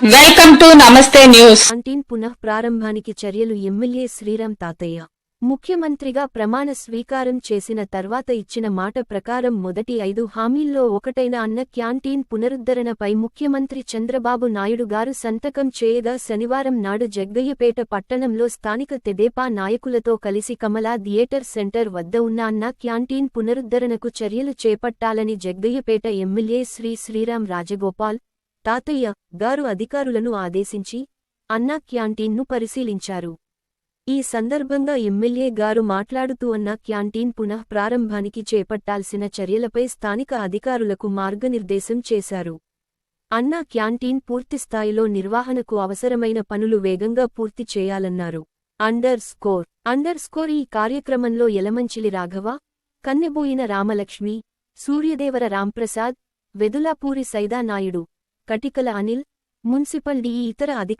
Welcome to Namaste news canteen పునః ప్రారంభానికి చర్యలు ఎమ్మెల్యే శ్రీరామ్ తాతయ్య. ముఖ్యమంత్రిగా ప్రమాణ స్వీకారం చేసిన తర్వాత ఇచ్చిన మాట ప్రకారం మొదటి ఐదు హామీల్లో ఒకటైన అన్న క్యాంటీన్ పునరుద్ధరణపై ముఖ్యమంత్రి చంద్రబాబు నాయుడు గారు సంతకం చేయగా శనివారం నాడు జగ్గయ్యపేట పట్టణంలో స్థానిక తెదేపా నాయకులతో కలిసి కమలా థియేటర్ సెంటర్ వద్ద ఉన్న అన్న క్యాంటీన్ పునరుద్ధరణకు చర్యలు చేపట్టాలని జగ్గయ్యపేట ఎమ్మెల్యే శ్రీ శ్రీరామ్ రాజగోపాల్ తాతయ్య గారు అధికారులను ఆదేశించి అన్నా క్యాంటీన్ను పరిశీలించారు. ఈ సందర్భంగా ఎమ్మెల్యే గారు మాట్లాడుతూ అన్నా క్యాంటీన్ పునః ప్రారంభానికి చేపట్టాల్సిన చర్యలపై స్థానిక అధికారులకు మార్గనిర్దేశం చేశారు. అన్నా క్యాంటీన్ పూర్తిస్థాయిలో నిర్వహణకు అవసరమైన పనులు వేగంగా పూర్తి చేయాలన్నారు. Under score. అండర్ స్కోర్ ఈ కార్యక్రమంలో ఎలమంచిలి రాఘవ కన్నెబోయిన రామలక్ష్మి సూర్యదేవర రాంప్రసాద్ వెదులాపూరి సైదానాయుడు కటికల అనిల్ మున్సిపల్ డిఈ ఇతర అధికారులు